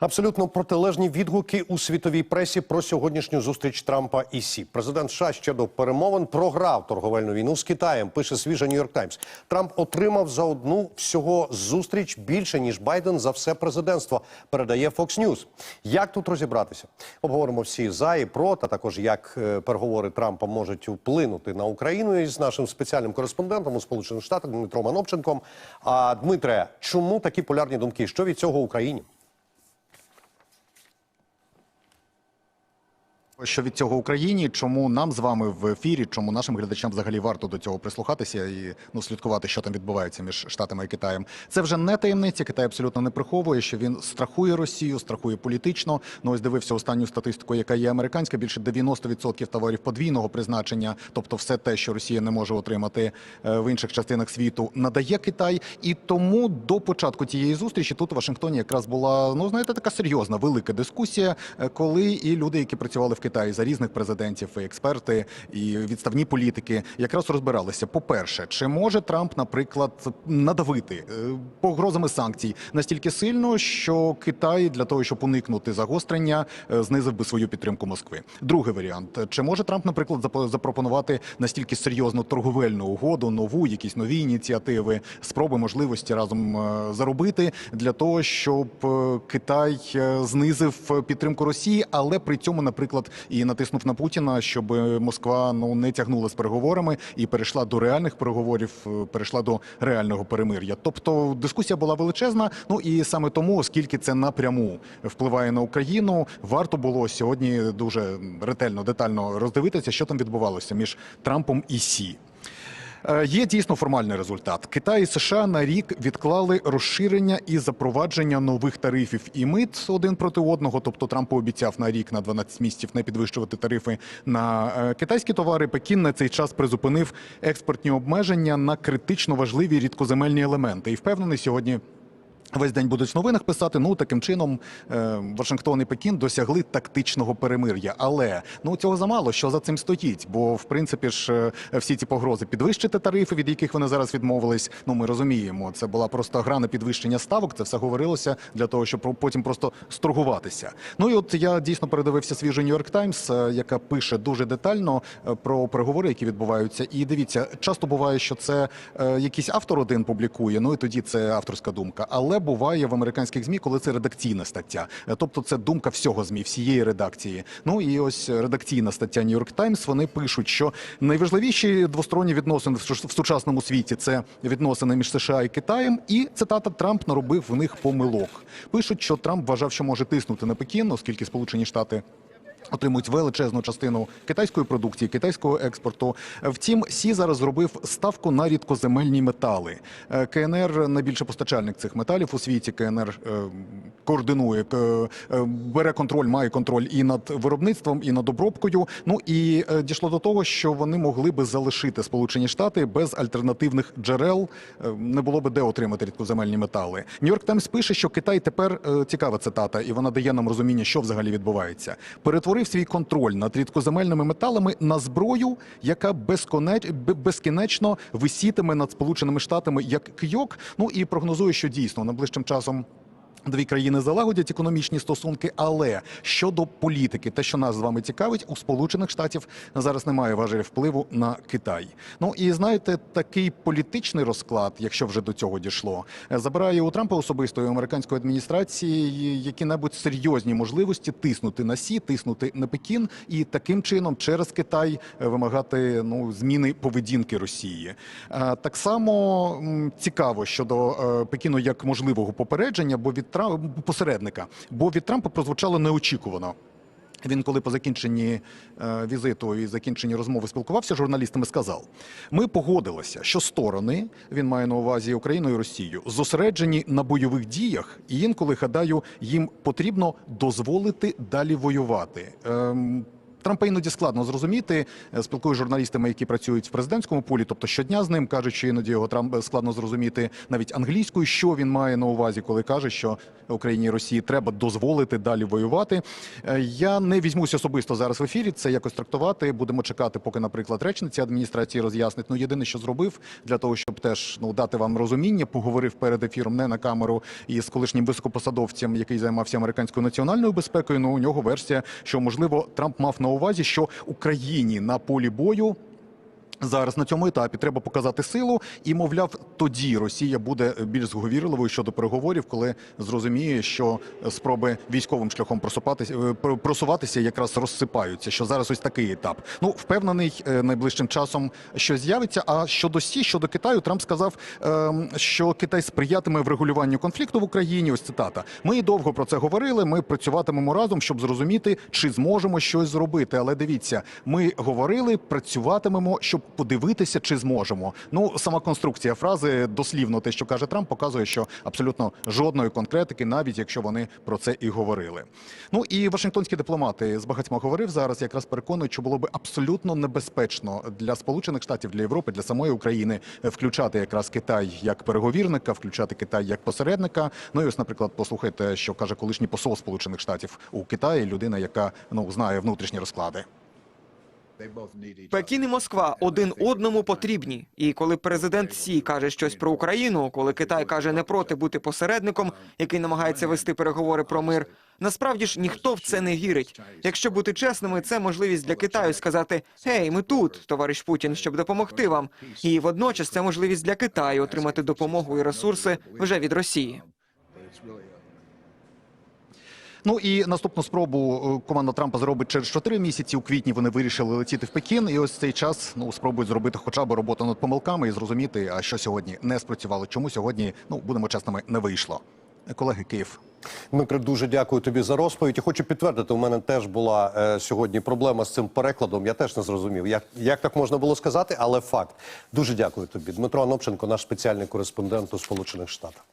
Абсолютно протилежні відгуки у світовій пресі про сьогоднішню зустріч Трампа і Сі. Президент США ще до перемовин програв торговельну війну з Китаєм. Пише свіжа Нью-Йорк Таймс. Трамп отримав за одну всього зустріч більше ніж Байден за все президентство. Передає Fox News. Як тут розібратися? Обговоримо всі за і проти, а також як е, переговори Трампа можуть вплинути на Україну із нашим спеціальним кореспондентом у Сполучених Штатах Дмитром Анопченком. А Дмитре, чому такі полярні думки? Що від цього Україні? Що від цього Україні? Чому нам з вами в ефірі? Чому нашим глядачам взагалі варто до цього прислухатися і ну слідкувати, що там відбувається між штатами і Китаєм? Це вже не таємниця. Китай абсолютно не приховує, що він страхує Росію, страхує політично. Ну ось дивився останню статистику, яка є американська. Більше 90% товарів подвійного призначення, тобто все те, що Росія не може отримати е, в інших частинах світу, надає Китай. І тому до початку тієї зустрічі тут у Вашингтоні якраз була ну знаєте така серйозна велика дискусія, е, коли і люди, які працювали в Китаї за різних президентів, і експерти і відставні політики, якраз розбиралися. По перше, чи може Трамп, наприклад, надавити е, погрозами санкцій настільки сильно, що Китай для того, щоб уникнути загострення, е, знизив би свою підтримку Москви. Другий варіант: чи може Трамп, наприклад, запропонувати настільки серйозну торговельну угоду, нову, якісь нові ініціативи, спроби можливості разом е, заробити для того, щоб Китай знизив підтримку Росії, але при цьому, наприклад, і натиснув на Путіна, щоб Москва ну не тягнула з переговорами і перейшла до реальних переговорів, е, перейшла до реального перемир'я. Тобто дискусія була величезна. Ну і саме тому, оскільки це напряму впливає на Україну, варто було сьогодні дуже ретельно, детально роздивитися, що там відбувалося між Трампом і Сі. Е, Є дійсно формальний результат. Китай і США на рік відклали розширення і запровадження нових тарифів і мит один проти одного. Тобто Трамп пообіцяв на рік на 12 місяців не підвищувати тарифи на е, китайські товари. Пекін на цей час призупинив експортні обмеження на критично важливі рідкоземельні елементи. І впевнений сьогодні. Весь день будуть в новинах писати. Ну таким чином е, Вашингтон і Пекін досягли тактичного перемир'я. Але ну цього замало, що за цим стоїть. Бо в принципі ж е, всі ці погрози підвищити тарифи, від яких вони зараз відмовились. Ну ми розуміємо, це була просто гра на підвищення ставок. Це все говорилося для того, щоб потім просто сторгуватися. Ну і от я дійсно передивився свіжу Нью-Йорк Таймс, яка пише дуже детально е, про переговори, які відбуваються. І дивіться, часто буває, що це якийсь автор один публікує. Ну і тоді це авторська думка. Але буває в американських змі, коли це редакційна стаття. Е, Тобто це думка всього змі, всієї редакції. Ну і ось редакційна стаття Нью-Йорк Таймс. Вони пишуть, що найважливіші двосторонні відносини в сучасному світі це відносини між США і Китаєм. І цитата Трамп наробив в них помилок. Пишуть, що Трамп вважав, що може тиснути на Пекін, оскільки Сполучені Штати. Отримують величезну частину китайської продукції, китайського експорту. Втім, Сі зараз зробив ставку на рідкоземельні метали. Е, КНР найбільший постачальник цих металів у світі. КНР е, координує, е, бере контроль, має контроль і над виробництвом, і над обробкою. Ну і дійшло до того, що вони могли би залишити Сполучені Штати без альтернативних джерел. Не було би де отримати рідкоземельні метали. Нью-Йорк Таймс пише, що Китай тепер цікава цитата, і вона дає нам розуміння, що взагалі відбувається. Перетворив свій контроль над рідкоземельними металами на зброю, яка безкінечно висітиме над Сполученими Штатами як кйок. Ну і прогнозує, що дійсно найближчим часом. Дві країни залагодять економічні стосунки, але щодо політики, те, що нас з вами цікавить, у Сполучених Штатів зараз немає важелі впливу на Китай. Ну і знаєте, такий політичний розклад, якщо вже до цього дійшло, забирає у Трампа особисто і американської адміністрації які-небудь серйозні можливості тиснути на Сі, тиснути на Пекін і таким чином через Китай вимагати ну зміни поведінки Росії. Е, Так само цікаво щодо е, Пекіну як можливого попередження, бо від Трампа посередника, бо від Трампа прозвучало неочікувано. Він, коли по закінченні е, візиту і закінченні розмови спілкувався з журналістами, сказав: ми погодилися, що сторони він має на увазі Україну і Росію, зосереджені на бойових діях, і інколи гадаю, їм потрібно дозволити далі воювати. Ем, Трампа іноді складно зрозуміти. Е, Спілкуюсь з журналістами, які працюють в президентському полі, тобто щодня з ним кажуть, що іноді його Трамп складно зрозуміти навіть англійською, що він має на увазі, коли каже, що Україні і Росії треба дозволити далі воювати. Е, Я не візьмусь особисто зараз в ефірі це якось трактувати. Будемо чекати, поки, наприклад, речниця адміністрації роз'яснить. Ну єдине, що зробив для того, щоб теж ну дати вам розуміння, поговорив перед ефіром не на камеру із колишнім високопосадовцем, який займався американською національною безпекою. Ну у нього версія, що можливо Трамп мав на увазі, що Україні на полі бою. Зараз на цьому етапі треба показати силу, і мовляв, тоді Росія буде більш зговірливою щодо переговорів, коли зрозуміє, що спроби військовим шляхом просупатися е, просуватися якраз розсипаються. Що зараз ось такий етап. Ну впевнений, е, найближчим часом що з'явиться. А щодо Сі, щодо Китаю, Трамп сказав, ем, що Китай сприятиме врегулюванню конфлікту в Україні. Ось цитата. Ми довго про це говорили. Ми працюватимемо разом, щоб зрозуміти, чи зможемо щось зробити. Але дивіться, ми говорили, працюватимемо, щоб подивитися, чи зможемо. Ну сама конструкція фрази, дослівно те, що каже Трамп, показує, що абсолютно жодної конкретики, навіть якщо вони про це і говорили. Ну і вашингтонські дипломати з багатьма говорив зараз, якраз переконують, що було би абсолютно небезпечно для Сполучених Штатів, для Європи, для самої України включати якраз Китай як переговірника, включати Китай як посередника. Ну і ось, наприклад, послухайте, що каже колишній посол Сполучених Штатів у Китаї, людина, яка ну знає внутрішні розклади. Пекін і Москва один одному потрібні. І коли президент Сі каже щось про Україну, коли Китай каже не проти бути посередником, який намагається вести переговори про мир, насправді ж ніхто в це не вірить. Якщо бути чесними, це можливість для Китаю сказати: Гей, ми тут, товариш Путін, щоб допомогти вам. І водночас це можливість для Китаю отримати допомогу і ресурси вже від Росії. Ну і наступну спробу е, команда Трампа зробить через 4 місяці. У квітні вони вирішили летіти в Пекін. І ось цей час ну спробують зробити хоча б роботу над помилками і зрозуміти, а що сьогодні не спрацювало. Чому сьогодні, ну будемо чесними, не вийшло. Колеги, Київ. Дмитре, дуже дякую тобі за розповідь. І хочу підтвердити, у мене теж була е, сьогодні проблема з цим перекладом. Я теж не зрозумів, як, як так можна було сказати, але факт. Дуже дякую тобі. Дмитро Анопченко, наш спеціальний кореспондент у Сполучених Штатах.